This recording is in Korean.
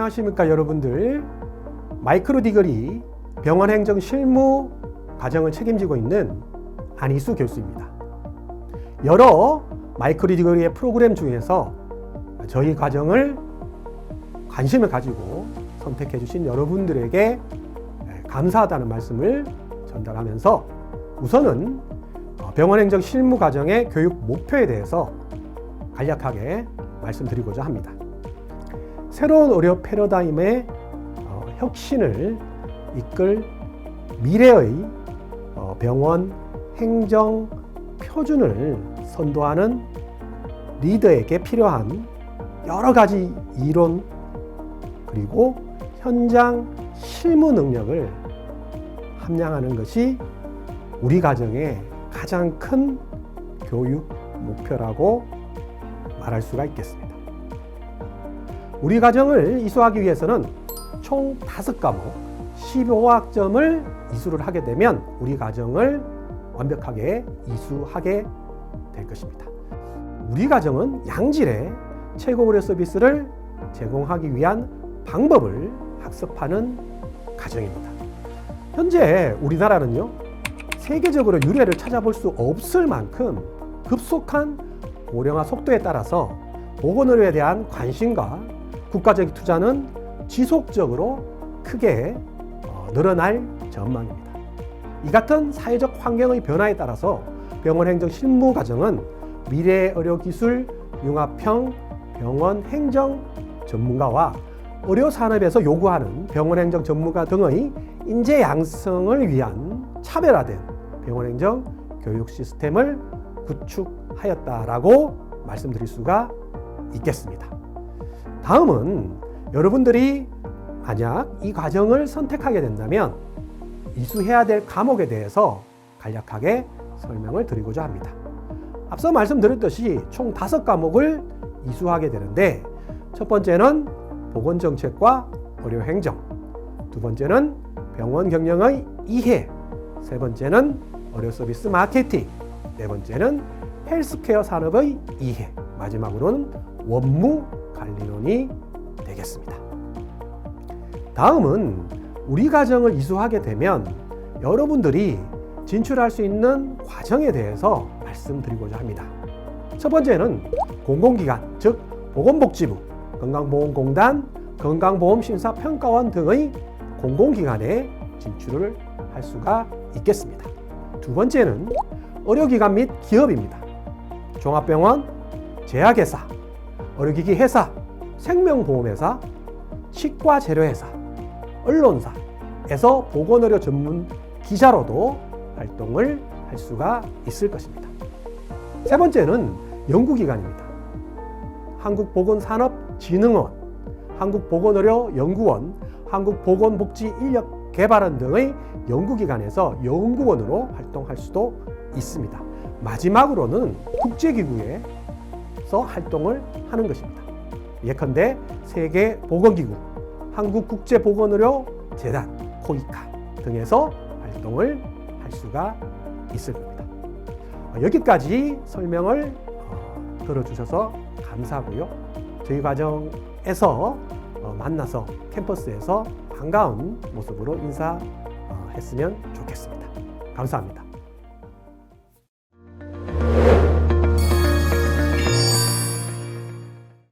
안녕하십니까 여러분들 마이크로 디그리 병원 행정 실무 과정을 책임지고 있는 안희수 교수입니다. 여러 마이크로 디그리의 프로그램 중에서 저희 과정을 관심을 가지고 선택해 주신 여러분들에게 감사하다는 말씀을 전달하면서 우선은 병원 행정 실무 과정의 교육 목표에 대해서 간략하게 말씀드리고자 합니다. 새로운 의료 패러다임의 어, 혁신을 이끌 미래의 어, 병원 행정 표준을 선도하는 리더에게 필요한 여러 가지 이론 그리고 현장 실무 능력을 함양하는 것이 우리 가정의 가장 큰 교육 목표라고 말할 수가 있겠습니다. 우리 과정을 이수하기 위해서는 총 5과목 15학점을 이수를 하게 되면 우리 과정을 완벽하게 이수하게 될 것입니다. 우리 과정은 양질의 최고 의료 서비스를 제공하기 위한 방법을 학습하는 과정입니다. 현재 우리나라는요, 세계적으로 유례를 찾아볼 수 없을 만큼 급속한 고령화 속도에 따라서 보건의료에 대한 관심과 국가적 투자는 지속적으로 크게 어, 늘어날 전망입니다. 이 같은 사회적 환경의 변화에 따라서 병원 행정 실무 과정은 미래 의료 기술 융합형 병원 행정 전문가와 의료 산업에서 요구하는 병원 행정 전문가 등의 인재 양성을 위한 차별화된 병원 행정 교육 시스템을 구축하였다라고 말씀드릴 수가 있겠습니다. 다음은 여러분들이 만약 이 과정을 선택하게 된다면 이수해야 될 과목에 대해서 간략하게 설명을 드리고자 합니다. 앞서 말씀드렸듯이 총 다섯 과목을 이수하게 되는데 첫 번째는 보건정책과 의료행정, 두 번째는 병원 경영의 이해, 세 번째는 의료서비스 마케팅, 네 번째는 헬스케어 산업의 이해, 마지막으로는 원무 관리론이 되겠습니다. 다음은 우리 과정을 이수하게 되면 여러분들이 진출할 수 있는 과정에 대해서 말씀드리고자 합니다. 첫 번째는 공공기관, 즉 보건복지부, 건강보험공단, 건강보험심사평가원 등의 공공기관에 진출을 할 수가 있겠습니다. 두 번째는 의료기관 및 기업입니다. 종합병원, 제약회사, 의료기기 회사, 생명보험회사, 치과재료회사, 언론사에서 보건의료 전문 기자로도 활동을 할 수가 있을 것입니다. 세 번째는 연구기관입니다. 한국보건산업진흥원, 한국보건의료연구원, 한국보건복지인력개발원 등의 연구기관에서 연구원으로 활동할 수도 있습니다. 마지막으로는 국제기구 에서 활동을 하는 것입니다. 예컨대 세계보건기구, 한국국제보건의료재단, 코이카 등에서 활동을 할 수가 있을 겁니다. 어, 여기까지 설명을 어, 들어주셔서 감사하고요. 저희 과정에서 어, 만나서 캠퍼스에서 반가운 모습으로 인사했으면 좋겠습니다. 감사합니다.